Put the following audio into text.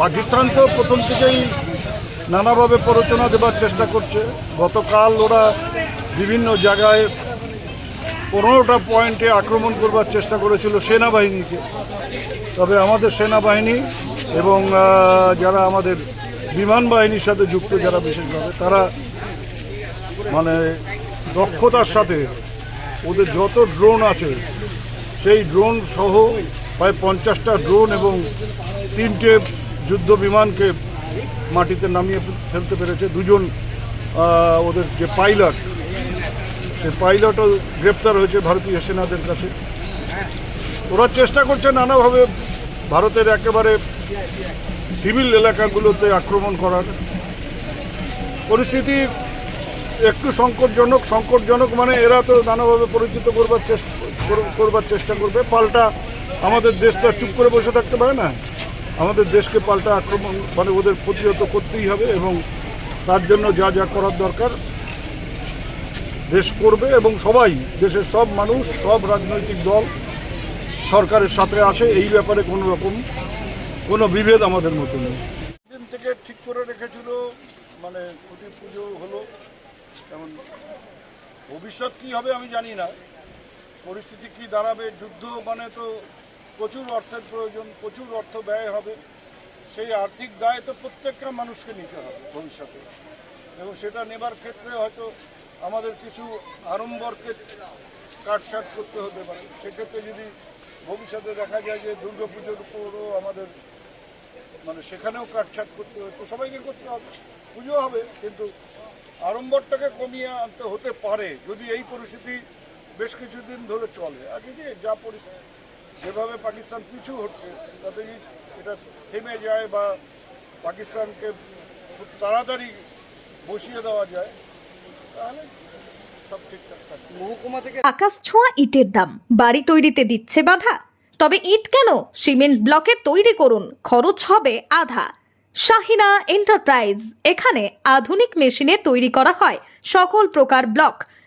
পাকিস্তান তো প্রথম থেকেই নানাভাবে প্ররোচনা দেবার চেষ্টা করছে। গতকাল ওরা বিভিন্ন জায়গায় পনেরোটা পয়েন্টে আক্রমণ করবার চেষ্টা করেছিল সেনাবাহিনীকে। তবে আমাদের সেনাবাহিনী এবং যারা আমাদের বিমান বাহিনীর সাথে যুক্ত যারা বিশেষভাবে, তারা মানে দক্ষতার সাথে ওদের যত ড্রোন আছে, সেই ড্রোন সহ প্রায় পঞ্চাশটা ড্রোন এবং তিনটে যুদ্ধ বিমানকে মাটিতে নামিয়ে ফেলতে পেরেছে। দুজন ওদের যে পাইলট সে পাইলটও গ্রেপ্তার হয়েছে ভারতীয় সেনাদের কাছে। ওরা চেষ্টা করছে নানাভাবে ভারতের একেবারে সিভিল এলাকাগুলোতে আক্রমণ করার। পরিস্থিতি একটু সংকটজনক সংকটজনক মানে এরা তো নানাভাবে পরিচিত করবার চেষ্টা করবার চেষ্টা করবে। পাল্টা আমাদের দেশটা চুপ করে বসে থাকতে পারে না? আমাদের দেশকে পাল্টা আক্রমণ মানে ওদের প্রতিহত করতেই হবে এবং তার জন্য যা যা করার দরকার দেশ করবে এবং সবাই, দেশের সব মানুষ, সব রাজনৈতিক দল সরকারের সাথে আসে এই ব্যাপারে কোনো রকম কোনো বিভেদ আমাদের মতো নেই। দিন থেকে ঠিক করে রেখেছিল মানে খুঁটি পুজো হলো যেমন ভবিষ্যৎ কি হবে আমি জানি না, পরিস্থিতি কি দাঁড়াবে, যুদ্ধ মানে তো প্রচুর অর্থের প্রয়োজন, প্রচুর অর্থ ব্যয় হবে। সেই আর্থিক দায় তো প্রত্যেকটা মানুষকে নিতে হবে ভবিষ্যতে। এবং সেটা নেবার ক্ষেত্রে হয়তো আমাদের কিছু আড়ম্বরকে কাটছাট করতে হতে পারে। সেক্ষেত্রে যদি ভবিষ্যতে দেখা যায় যে দুর্গাপুজোর উপরও আমাদের মানে সেখানেও কাটছাট করতে হবে তো সবাইকে করতে হবে। পুজো হবে, কিন্তু আড়ম্বরটাকে কমিয়ে আনতে হতে পারে। যদি এই পরিস্থিতি বেশ কিছুদিন ধরে চলে, আগে যে যা পরিস্থিতি যেভাবে পাকিস্তান পিছু হচ্ছে তাতে এটা থেমে যায় বা পাকিস্তানকে খুব তাড়াতাড়ি বসিয়ে দেওয়া যায় তাহলে আকাশ ছোঁয়া ইটের দাম বাড়ি তৈরিতে দিচ্ছে বাধা। তবে ইট কেন? সিমেন্ট ব্লকে তৈরি করুন খরচ হবে আধা। শাহিনা এন্টারপ্রাইজ এখানে আধুনিক মেশিনে তৈরি করা হয় সকল প্রকার ব্লক।